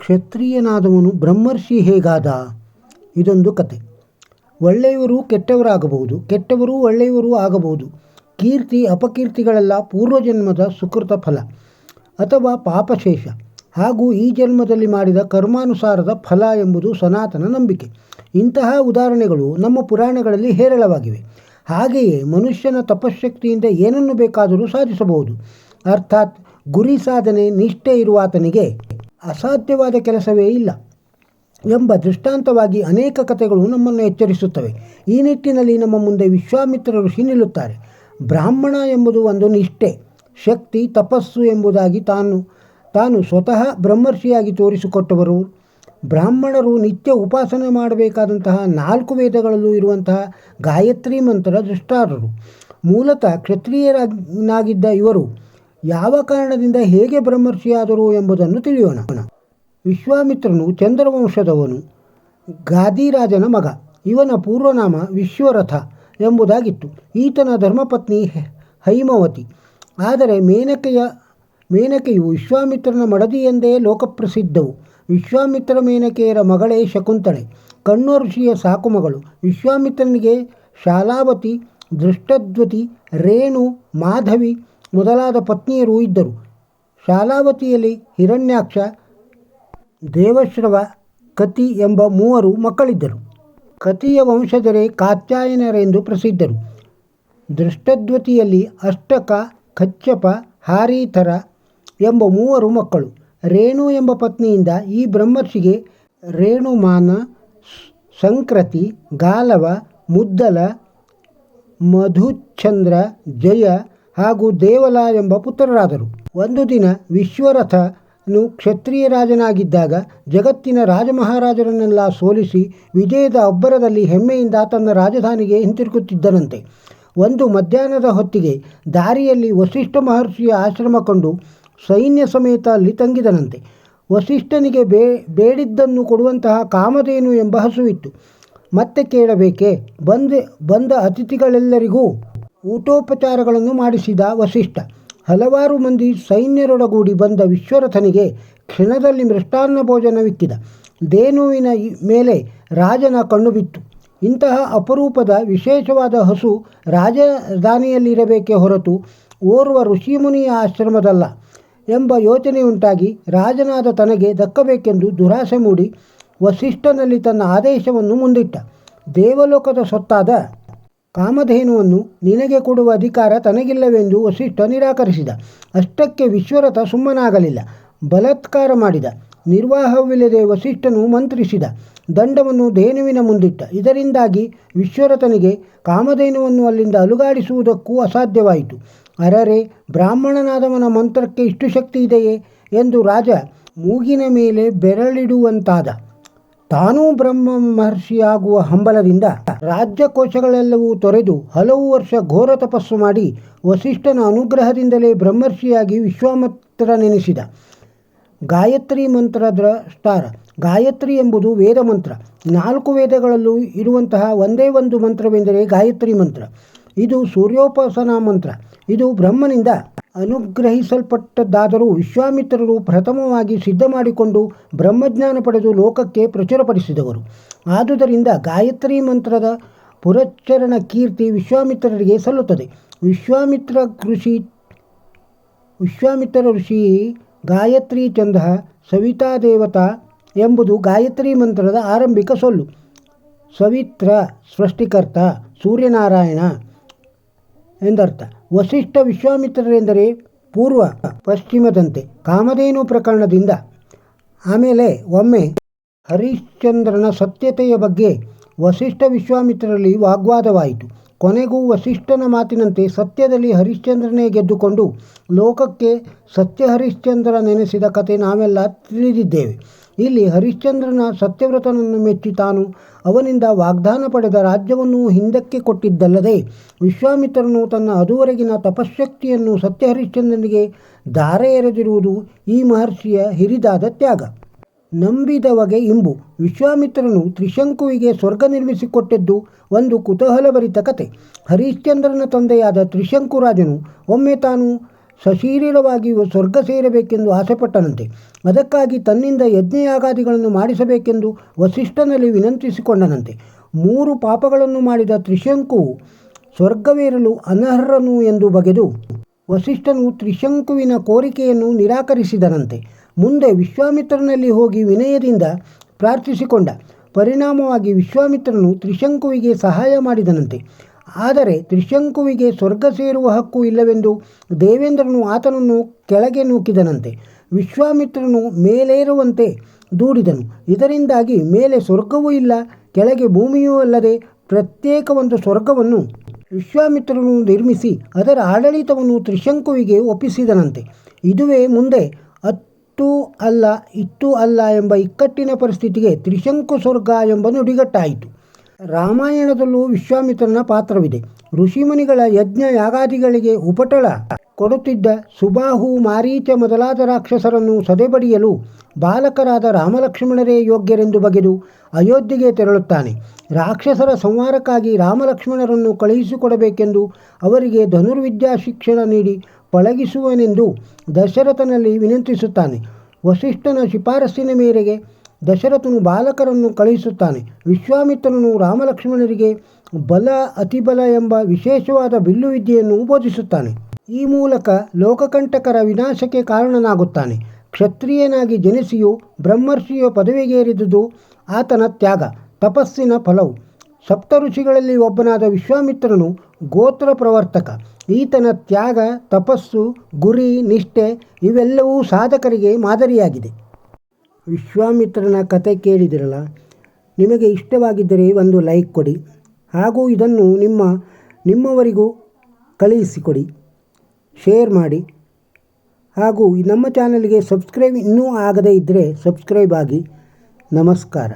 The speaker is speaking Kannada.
ಕ್ಷತ್ರಿಯನಾದವನು ಬ್ರಹ್ಮರ್ಷಿ ಹೇಗಾದ? ಇದೊಂದು ಕತೆ. ಒಳ್ಳೆಯವರು ಕೆಟ್ಟವರಾಗಬಹುದು, ಕೆಟ್ಟವರು ಒಳ್ಳೆಯವರು ಆಗಬಹುದು. ಕೀರ್ತಿ, ಅಪಕೀರ್ತಿಗಳೆಲ್ಲ ಪೂರ್ವಜನ್ಮದ ಸುಕೃತ ಫಲ ಅಥವಾ ಪಾಪಶೇಷ. ಹಾಗೂ ಈ ಜನ್ಮದಲ್ಲಿ ಮಾಡಿದ ಕರ್ಮಾನುಸಾರದ ಫಲ ಎಂಬುದು ಸನಾತನ ನಂಬಿಕೆ. ಇಂತಹ ಉದಾಹರಣೆಗಳು ನಮ್ಮ ಪುರಾಣಗಳಲ್ಲಿ ಹೇರಳವಾಗಿವೆ. ಹಾಗೆಯೇ ಮನುಷ್ಯನ ತಪಶಕ್ತಿಯಿಂದ ಏನನ್ನು ಬೇಕಾದರೂ ಸಾಧಿಸಬಹುದು. ಅರ್ಥಾತ್ ಗುರಿ ಸಾಧನೆ ನಿಷ್ಠೆ ಇರುವಾತನಿಗೆ ಅಸಾಧ್ಯವಾದ ಕೆಲಸವೇ ಇಲ್ಲ ಎಂಬ ದೃಷ್ಟಾಂತವಾಗಿ ಅನೇಕ ಕಥೆಗಳು ನಮ್ಮನ್ನು ಎಚ್ಚರಿಸುತ್ತವೆ. ಈ ನಿಟ್ಟಿನಲ್ಲಿ ನಮ್ಮ ಮುಂದೆ ವಿಶ್ವಾಮಿತ್ರ ಋಷಿ ನಿಲ್ಲುತ್ತಾರೆ ಬ್ರಾಹ್ಮಣ ಎಂಬುದು ಒಂದು ನಿಷ್ಠೆ, ಶಕ್ತಿ, ತಪಸ್ಸು ಎಂಬುದಾಗಿ ತಾನು ತಾನು ಸ್ವತಃ ಬ್ರಹ್ಮರ್ಷಿಯಾಗಿ ತೋರಿಸಿಕೊಟ್ಟವರು. ಬ್ರಾಹ್ಮಣರು ನಿತ್ಯ ಉಪಾಸನೆ ಮಾಡಬೇಕಾದಂತಹ ನಾಲ್ಕು ವೇದಗಳಲ್ಲೂ ಇರುವಂತಹ ಗಾಯತ್ರಿ ಮಂತ್ರ ದೃಷ್ಟಾರರು. ಮೂಲತಃ ಕ್ಷತ್ರಿಯರಾಗಿದ್ದ ಇವರು ಯಾವ ಕಾರಣದಿಂದ ಹೇಗೆ ಬ್ರಹ್ಮರ್ಷಿಯಾದರು ಎಂಬುದನ್ನು ತಿಳಿಯೋಣ. ವಿಶ್ವಾಮಿತ್ರನು ಚಂದ್ರವಂಶದವನು, ಗಾದಿರಾಜನ ಮಗ. ಇವನ ಪೂರ್ವನಾಮ ವಿಶ್ವರಥ ಎಂಬುದಾಗಿತ್ತು. ಈತನ ಧರ್ಮಪತ್ನಿ ಹೈಮವತಿ. ಆದರೆ ಮೇನಕೆಯ, ಮೇನಕೆಯು ವಿಶ್ವಾಮಿತ್ರನ ಮಡದಿ ಎಂದೇ ಲೋಕಪ್ರಸಿದ್ಧವು. ವಿಶ್ವಾಮಿತ್ರ ಮೇನಕೆಯರ ಮಗಳೇ ಶಕುಂತಳೆ. ಕಣ್ಣು ಋಷಿಯ ಸಾಕುಮಗಳು ವಿಶ್ವಾಮಿತ್ರನಿಗೆ ಶಾಲಾವತಿ ದೃಷ್ಟದ್ವತಿ ರೇಣು, ಮಾಧವಿ ಮೊದಲಾದ ಪತ್ನಿಯರು ಇದ್ದರು. ಶಾಲಾವತಿಯಲ್ಲಿ ಹಿರಣ್ಯಾಕ್ಷ, ದೇವಶ್ರವ, ಕತಿ ಎಂಬ ಮೂವರು ಮಕ್ಕಳಿದ್ದರು. ಕತಿಯ ವಂಶಜರೇ ಕಾತ್ಯಾಯನರೆಂದು ಪ್ರಸಿದ್ಧರು. ದೃಷ್ಟದ್ವತಿಯಲ್ಲಿ ಅಷ್ಟಕ, ಕಚ್ಚಪ, ಹಾರೀಥರ ಎಂಬ ಮೂವರು ಮಕ್ಕಳು. ರೇಣು ಎಂಬ ಪತ್ನಿಯಿಂದ ಈ ಬ್ರಹ್ಮರ್ಷಿಗೆ ರೇಣುಮಾನ, ಸಂಕ್ರತಿ, ಗಾಲವ, ಮುದ್ದಲ, ಮಧುಚಂದ್ರ, ಜಯ ಹಾಗೂ ದೇವಲ ಎಂಬ ಪುತ್ರರಾದರು. ಒಂದು ದಿನ ವಿಶ್ವರಥನು ಕ್ಷತ್ರಿಯ ರಾಜನಾಗಿದ್ದಾಗ ಜಗತ್ತಿನ ರಾಜಮಹಾರಾಜರನ್ನೆಲ್ಲ ಸೋಲಿಸಿ ವಿಜಯದ ಅಬ್ಬರದಲ್ಲಿ ಹೆಮ್ಮೆಯಿಂದ ತನ್ನ ರಾಜಧಾನಿಗೆ ಹಿಂತಿರುಗುತ್ತಿದ್ದನಂತೆ. ಒಂದು ಮಧ್ಯಾಹ್ನದ ಹೊತ್ತಿಗೆ ದಾರಿಯಲ್ಲಿ ವಸಿಷ್ಠ ಮಹರ್ಷಿಯ ಆಶ್ರಮ ಕಂಡು ಸೈನ್ಯ ಸಮೇತ ಅಲ್ಲಿ ತಂಗಿದನಂತೆ. ವಸಿಷ್ಠನಿಗೆ ಬೇ, ಬೇಡಿದ್ದನ್ನು ಕೊಡುವಂತಹ ಕಾಮಧೇನು ಎಂಬ ಹಸುವಿತ್ತು. ಮತ್ತೆ ಕೇಳಬೇಕೆ? ಬಂದ ಬಂದ ಅತಿಥಿಗಳೆಲ್ಲರಿಗೂ ಊಟೋಪಚಾರಗಳನ್ನು ಮಾಡಿಸಿದ ವಸಿಷ್ಠ. ಹಲವಾರು ಮಂದಿ ಸೈನ್ಯರೊಡಗೂಡಿ ಬಂದ ವಿಶ್ವರಥನಿಗೆ ಕ್ಷಣದಲ್ಲಿ ಮೃಷ್ಟಾನ್ನ ಭೋಜನವಿಕ್ಕಿದ. ದೇನುವಿನ ಮೇಲೆ ರಾಜನ ಕಣ್ಣು ಬಿತ್ತು. ಇಂತಹ ಅಪರೂಪದ ವಿಶೇಷವಾದ ಹಸು ರಾಜಧಾನಿಯಲ್ಲಿರಬೇಕೇ ಹೊರತು ಓರ್ವ ಋಷಿಮುನಿಯ ಆಶ್ರಮದಲ್ಲ ಎಂಬ ಯೋಚನೆಯುಂಟಾಗಿ ರಾಜನಾದ ತನಗೆ ದಕ್ಕಬೇಕೆಂದು ದುರಾಸೆ ಮೂಡಿ ವಸಿಷ್ಠನಲ್ಲಿ ತನ್ನ ಆದೇಶವನ್ನು ಮುಂದಿಟ್ಟ. ದೇವಲೋಕದ ಸೊತ್ತಾದ ಕಾಮಧೇನುವನ್ನು ನಿನಗೆ ಕೊಡುವ ಅಧಿಕಾರ ತನಗಿಲ್ಲವೆಂದು ವಸಿಷ್ಠ ನಿರಾಕರಿಸಿದ. ಅಷ್ಟಕ್ಕೆ ವಿಶ್ವರಥ ಸುಮ್ಮನಾಗಲಿಲ್ಲ. ಬಲಾತ್ಕಾರ ಮಾಡಿದ. ನಿರ್ವಾಹವಿಲ್ಲದೆ ವಸಿಷ್ಠನು ಮಂತ್ರಿಸಿದ. ದಂಡವನ್ನು ಧೇನುವಿನ ಮುಂದಿಟ್ಟ. ಇದರಿಂದಾಗಿ ವಿಶ್ವರಥನಿಗೆ ಕಾಮಧೇನುವನ್ನು ಅಲ್ಲಿಂದ ಅಲುಗಾಡಿಸುವುದಕ್ಕೂ ಅಸಾಧ್ಯವಾಯಿತು. ಅರರೆ, ಬ್ರಾಹ್ಮಣನಾದವನ ಮಂತ್ರಕ್ಕೆ ಇಷ್ಟು ಶಕ್ತಿ ಇದೆಯೇ ಎಂದು ರಾಜ ಮೂಗಿನ ಮೇಲೆ ಬೆರಳಿಡುವಂತಾದ. ತಾನೂ ಬ್ರಹ್ಮ ಮಹರ್ಷಿಯಾಗುವ ಹಂಬಲದಿಂದ ರಾಜ್ಯಕೋಶಗಳೆಲ್ಲವೂ ತೊರೆದು ಹಲವು ವರ್ಷ ಘೋರ ತಪಸ್ಸು ಮಾಡಿ ವಸಿಷ್ಠನ ಅನುಗ್ರಹದಿಂದಲೇ ಬ್ರಹ್ಮರ್ಷಿಯಾಗಿ ವಿಶ್ವಾಮಿತ್ರ ನೆನೆಸಿದ ಗಾಯತ್ರಿ ಮಂತ್ರದ ಸ್ಟಾರ ಗಾಯತ್ರಿ ಎಂಬುದು ವೇದ ಮಂತ್ರ. ನಾಲ್ಕು ವೇದಗಳಲ್ಲೂ ಇರುವಂತಹ ಒಂದೇ ಒಂದು ಮಂತ್ರವೆಂದರೆ ಗಾಯತ್ರಿ ಮಂತ್ರ. ಇದು ಸೂರ್ಯೋಪಾಸನಾ ಮಂತ್ರ. ಇದು ಬ್ರಹ್ಮನಿಂದ ಅನುಗ್ರಹಿಸಲ್ಪಟ್ಟದ್ದಾದರೂ ವಿಶ್ವಾಮಿತ್ರರು ಪ್ರಥಮವಾಗಿ ಸಿದ್ಧ ಮಾಡಿಕೊಂಡು ಬ್ರಹ್ಮಜ್ಞಾನ ಪಡೆದು ಲೋಕಕ್ಕೆ ಪ್ರಚುರಪಡಿಸಿದವರು. ಆದುದರಿಂದ ಗಾಯತ್ರಿ ಮಂತ್ರದ ಪುರಚ್ಚರಣ ಕೀರ್ತಿ ವಿಶ್ವಾಮಿತ್ರರಿಗೆ ಸಲ್ಲುತ್ತದೆ. ವಿಶ್ವಾಮಿತ್ರ ಋಷಿ ವಿಶ್ವಾಮಿತ್ರ ಋಷಿ ಗಾಯತ್ರಿ ಚಂದ ಸವಿತಾ ದೇವತಾ ಎಂಬುದು ಗಾಯತ್ರಿ ಮಂತ್ರದ ಆರಂಭಿಕ ಸೊಲ್ಲು. ಸವಿತ್ರ ಸೃಷ್ಟಿಕರ್ತ ಸೂರ್ಯನಾರಾಯಣ ಎಂದರ್ಥ. ವಸಿಷ್ಠ ವಿಶ್ವಾಮಿತ್ರರೆಂದರೆ ಪೂರ್ವ ಪಶ್ಚಿಮದಂತೆ ಕಾಮಧೇನು ಪ್ರಕರಣದಿಂದ. ಆಮೇಲೆ ಒಮ್ಮೆ ಹರಿಶ್ಚಂದ್ರನ ಸತ್ಯತೆಯ ಬಗ್ಗೆ ವಸಿಷ್ಠ ವಿಶ್ವಾಮಿತ್ರರಲ್ಲಿ ವಾಗ್ವಾದವಾಯಿತು. ಕೊನೆಗೂ ವಸಿಷ್ಠನ ಮಾತಿನಂತೆ ಸತ್ಯದಲ್ಲಿ ಹರಿಶ್ಚಂದ್ರನೇ ಗೆದ್ದುಕೊಂಡು ಲೋಕಕ್ಕೆ ಸತ್ಯ ಹರಿಶ್ಚಂದ್ರ ನೆನೆಸಿದ ಕತೆ ನಾವೆಲ್ಲ ತಿಳಿದಿದ್ದೇವೆ. ಇಲ್ಲಿ ಹರಿಶ್ಚಂದ್ರನ ಸತ್ಯವ್ರತನನ್ನು ಮೆಚ್ಚಿ ತಾನು ಅವನಿಂದ ವಾಗ್ದಾನ ಪಡೆದ ರಾಜ್ಯವನ್ನು ಹಿಂದಕ್ಕೆ ಕೊಟ್ಟಿದ್ದಲ್ಲದೆ ವಿಶ್ವಾಮಿತ್ರನು ತನ್ನ ಅದುವರೆಗಿನ ತಪಶಕ್ತಿಯನ್ನು ಸತ್ಯ ಹರಿಶ್ಚಂದ್ರನಿಗೆ ಧಾರೆ ಎರೆದಿರುವುದು ಈ ಮಹರ್ಷಿಯ ಹಿರಿದಾದ ತ್ಯಾಗ. ನಂಬಿದವಗೆ ಇಂಬು. ವಿಶ್ವಾಮಿತ್ರನು ತ್ರಿಶಂಕುವಿಗೆ ಸ್ವರ್ಗ ನಿರ್ಮಿಸಿಕೊಟ್ಟಿದ್ದು ಒಂದು ಕುತೂಹಲಭರಿತ ಕತೆ. ಹರಿಶ್ಚಂದ್ರನ ತಂದೆಯಾದ ತ್ರಿಶಂಕು ರಾಜನು ಒಮ್ಮೆ ತಾನು ಸಶರೀರವಾಗಿ ಸ್ವರ್ಗ ಸೇರಬೇಕೆಂದು ಆಸೆಪಟ್ಟನಂತೆ. ಅದಕ್ಕಾಗಿ ತನ್ನಿಂದ ಯಜ್ಞಯಾಗಾದಿಗಳನ್ನು ಮಾಡಿಸಬೇಕೆಂದು ವಸಿಷ್ಠನಲ್ಲಿ ವಿನಂತಿಸಿಕೊಂಡನಂತೆ. ಮೂರು ಪಾಪಗಳನ್ನು ಮಾಡಿದ ತ್ರಿಶಂಕು ಸ್ವರ್ಗವೇರಲು ಅನರ್ಹನು ಎಂದು ಬಗೆದು ವಸಿಷ್ಠನು ತ್ರಿಶಂಕುವಿನ ಕೋರಿಕೆಯನ್ನು ನಿರಾಕರಿಸಿದನಂತೆ. ಮುಂದೆ ವಿಶ್ವಾಮಿತ್ರನಲ್ಲಿ ಹೋಗಿ ವಿನಯದಿಂದ ಪ್ರಾರ್ಥಿಸಿಕೊಂಡ. ಪರಿಣಾಮವಾಗಿ ವಿಶ್ವಾಮಿತ್ರನು ತ್ರಿಶಂಕುವಿಗೆ ಸಹಾಯ ಮಾಡಿದನಂತೆ. ಆದರೆ ತ್ರಿಶಂಕುವಿಗೆ ಸ್ವರ್ಗ ಸೇರುವ ಹಕ್ಕು ಇಲ್ಲವೆಂದು ದೇವೇಂದ್ರನು ಆತನನ್ನು ಕೆಳಗೆ ನೂಕಿದನಂತೆ. ವಿಶ್ವಾಮಿತ್ರನು ಮೇಲೇರುವಂತೆ ದೂಡಿದನು. ಇದರಿಂದಾಗಿ ಮೇಲೆ ಸ್ವರ್ಗವೂ ಇಲ್ಲ, ಕೆಳಗೆ ಭೂಮಿಯೂ ಅಲ್ಲದೆ ಪ್ರತ್ಯೇಕ ಒಂದು ಸ್ವರ್ಗವನ್ನು ವಿಶ್ವಾಮಿತ್ರನು ನಿರ್ಮಿಸಿ ಅದರ ಆಡಳಿತವನ್ನು ತ್ರಿಶಂಕುವಿಗೆ ಒಪ್ಪಿಸಿದನಂತೆ. ಇದುವೇ ಮುಂದೆ ಅತ್ತು ಅಲ್ಲ, ಇತ್ತು ಅಲ್ಲ ಎಂಬ ಇಕ್ಕಟ್ಟಿನ ಪರಿಸ್ಥಿತಿಗೆ ತ್ರಿಶಂಕು ಸ್ವರ್ಗ ಎಂಬ ನುಡಿಗಟ್ಟಾಯಿತು. ರಾಮಾಯಣದಲ್ಲೂ ವಿಶ್ವಾಮಿತ್ರನ ಪಾತ್ರವಿದೆ. ಋಷಿಮುನಿಗಳ ಯಜ್ಞ ಯಾಗಾದಿಗಳಿಗೆ ಉಪಟಳ ಕೊಡುತ್ತಿದ್ದ ಸುಬಾಹು ಮಾರೀಚ ಮೊದಲಾದ ರಾಕ್ಷಸರನ್ನು ಸದೆಬಡಿಯಲು ಬಾಲಕರಾದ ರಾಮಲಕ್ಷ್ಮಣರೇ ಯೋಗ್ಯರೆಂದು ಬಗೆದು ಅಯೋಧ್ಯೆಗೆ ತೆರಳುತ್ತಾನೆ. ರಾಕ್ಷಸರ ಸಂಹಾರಕ್ಕಾಗಿ ರಾಮಲಕ್ಷ್ಮಣರನ್ನು ಕಳುಹಿಸಿಕೊಡಬೇಕೆಂದು ಅವರಿಗೆ ಧನುರ್ವಿದ್ಯಾ ಶಿಕ್ಷಣ ನೀಡಿ ಪಳಗಿಸುವನೆಂದು ದಶರಥನಲ್ಲಿ ವಿನಂತಿಸುತ್ತಾನೆ. ವಸಿಷ್ಠನ ಶಿಫಾರಸ್ಸಿನ ಮೇರೆಗೆ ದಶರಥನು ಬಾಲಕರನ್ನು ಕಳುಹಿಸುತ್ತಾನೆ. ವಿಶ್ವಾಮಿತ್ರನು ರಾಮಲಕ್ಷ್ಮಣರಿಗೆ ಬಲ, ಅತಿಬಲ ಎಂಬ ವಿಶೇಷವಾದ ಬಿಲ್ಲು ವಿದ್ಯೆಯನ್ನು ಬೋಧಿಸುತ್ತಾನೆ. ಈ ಮೂಲಕ ಲೋಕಕಂಟಕರ ವಿನಾಶಕ್ಕೆ ಕಾರಣನಾಗುತ್ತಾನೆ. ಕ್ಷತ್ರಿಯನಾಗಿ ಜನಿಸಿಯು ಬ್ರಹ್ಮರ್ಷಿಯ ಪದವಿಗೇರಿದುದು ಆತನ ತ್ಯಾಗ, ತಪಸ್ಸಿನ ಫಲವು. ಸಪ್ತ ಋಷಿಗಳಲ್ಲಿ ಒಬ್ಬನಾದ ವಿಶ್ವಾಮಿತ್ರನು ಗೋತ್ರ ಪ್ರವರ್ತಕ. ಈತನ ತ್ಯಾಗ, ತಪಸ್ಸು, ಗುರಿ, ನಿಷ್ಠೆ ಇವೆಲ್ಲವೂ ಸಾಧಕರಿಗೆ ಮಾದರಿಯಾಗಿದೆ. ವಿಶ್ವಾಮಿತ್ರನ ಕತೆ ಕೇಳಿದಿರಲ್ಲ, ನಿಮಗೆ ಇಷ್ಟವಾಗಿದ್ದರೆ ಒಂದು ಲೈಕ್ ಕೊಡಿ. ಹಾಗೂ ಇದನ್ನು ನಿಮ್ಮ, ನಿಮ್ಮವರಿಗೂ ಕಳುಹಿಸಿಕೊಡಿ ಶೇರ್ ಮಾಡಿ. ಹಾಗೂ ನಮ್ಮ ಚಾನಲ್ಗೆ ಸಬ್ಸ್ಕ್ರೈಬ್ ಇನ್ನೂ ಆಗದೇ ಇದ್ದರೆ ಸಬ್ಸ್ಕ್ರೈಬ್ ಆಗಿ. ನಮಸ್ಕಾರ.